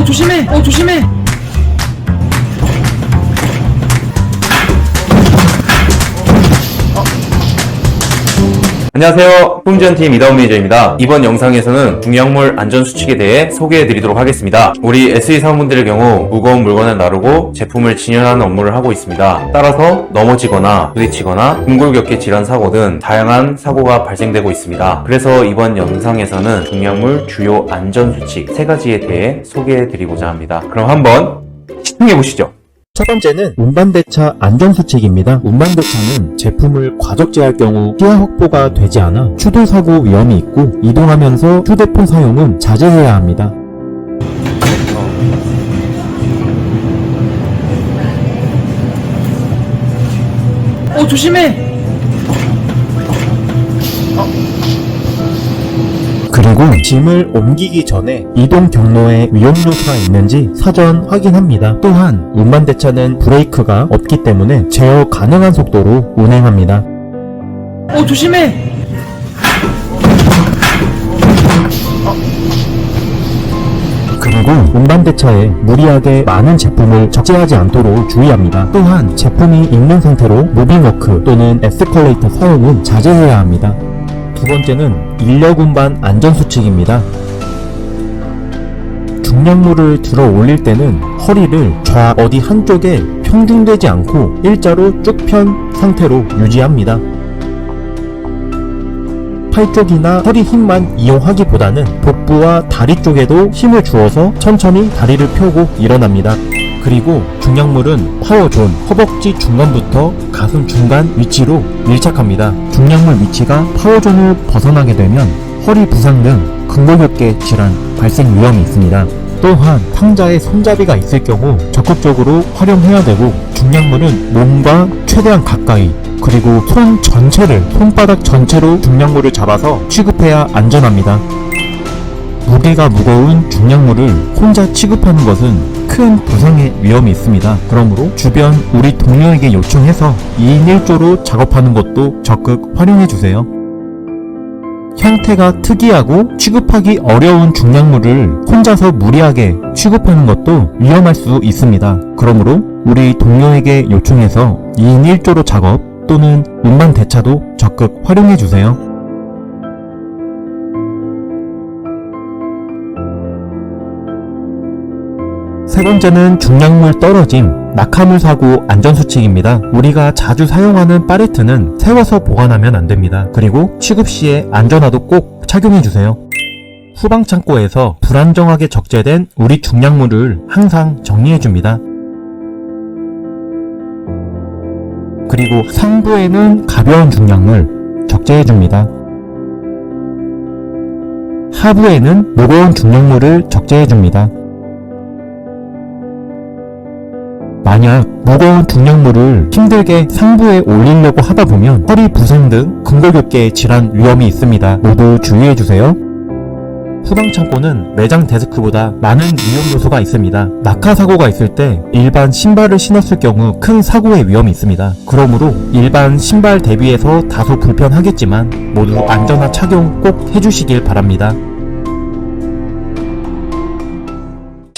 어 조심해. 어 조심해 안녕하세요. 품지원팀 이다운 매니저입니다. 이번 영상에서는 중량물 안전수칙에 대해 소개해드리도록 하겠습니다. 우리 SE 사원분들의 경우 무거운 물건을 나르고 제품을 진열하는 업무를 하고 있습니다. 따라서 넘어지거나 부딪히거나 궁골격계 질환 사고 등 다양한 사고가 발생되고 있습니다. 그래서 이번 영상에서는 중량물 주요 안전수칙 세 가지에 대해 소개해드리고자 합니다. 그럼 한번 시청해보시죠. 첫 번째는 운반대차 안전수칙입니다. 운반대차는 제품을 과적지할 경우 시야 확보가 되지 않아 추돌 사고 위험이 있고 이동하면서 휴대폰 사용은 자제해야 합니다. 어 조심해 그리고 짐을 옮기기 전에 이동 경로에 위험 요소가 있는지 사전 확인합니다. 또한 운반대차는 브레이크가 없기 때문에 제어 가능한 속도로 운행합니다. 어 조심해 그리고 운반대차에 무리하게 많은 제품을 적재하지 않도록 주의합니다. 또한 제품이 있는 상태로 무빙워크 또는 에스컬레이터 사용은 자제해야 합니다. 두 번째는 인력 운반 안전 수칙입니다. 중량물을 들어 올릴 때는 허리를 좌 어디 한쪽에 평중되지 않고 일자로 쭉 편 상태로 유지합니다. 팔 쪽이나 허리 힘만 이용하기보다는 복부와 다리 쪽에도 힘을 주어서 천천히 다리를 펴고 일어납니다. 그리고 중량물은 파워존, 허벅지 중간부터 가슴 중간 위치로 밀착합니다. 중량물 위치가 파워존을 벗어나게 되면 허리 부상 등 근골격계 질환 발생 위험이 있습니다. 또한 탕자에 손잡이가 있을 경우 적극적으로 활용해야 되고 중량물은 몸과 최대한 가까이 그리고 손 전체를 손바닥 전체로 중량물을 잡아서 취급해야 안전합니다. 무게가 무거운 중량물을 혼자 취급하는 것은 큰 부상의 위험이 있습니다. 그러므로 주변 우리 동료에게 요청해서 2인 1조로 작업하는 것도 적극 활용해 주세요. 형태가 특이하고 취급하기 어려운 중량물을 혼자서 무리하게 취급하는 것도 위험할 수 있습니다. 그러므로 우리 동료에게 요청해서 2인 1조로 작업 또는 운반 대차도 적극 활용해 주세요. 세 번째는 중량물 떨어짐, 낙하물 사고 안전수칙입니다. 우리가 자주 사용하는 팔레트는 세워서 보관하면 안 됩니다. 그리고 취급 시에 안전화도 꼭 착용해주세요. 후방 창고에서 불안정하게 적재된 우리 중량물을 항상 정리해줍니다. 그리고 상부에는 가벼운 중량물 적재해줍니다. 하부에는 무거운 중량물을 적재해줍니다. 만약 무거운 중량물을 힘들게 상부에 올리려고 하다 보면 허리 부상 등 근골격계 질환 위험이 있습니다. 모두 주의해주세요. 후방 창고는 매장 데스크보다 많은 위험 요소가 있습니다. 낙하 사고가 있을 때 일반 신발을 신었을 경우 큰 사고의 위험이 있습니다. 그러므로 일반 신발 대비해서 다소 불편하겠지만 모두 안전화 착용 꼭 해주시길 바랍니다.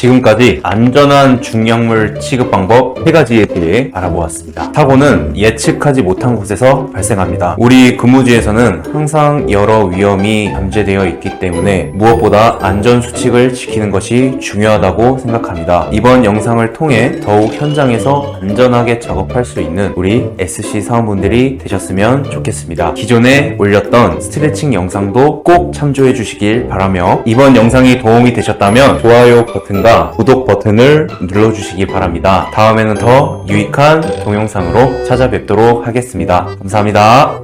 지금까지 안전한 중량물 취급 방법 세 가지에 대해 알아보았습니다. 사고는 예측하지 못한 곳에서 발생합니다. 우리 근무지에서는 항상 여러 위험이 잠재되어 있기 때문에 무엇보다 안전 수칙을 지키는 것이 중요하다고 생각합니다. 이번 영상을 통해 더욱 현장에서 안전하게 작업할 수 있는 우리 SC 사원분들이 되셨으면 좋겠습니다. 기존에 올렸던 스트레칭 영상도 꼭 참조해 주시길 바라며 이번 영상이 도움이 되셨다면 좋아요 버튼과 구독 버튼을 눌러주시기 바랍니다. 다음에는 더 유익한 동영상으로 찾아뵙도록 하겠습니다. 감사합니다.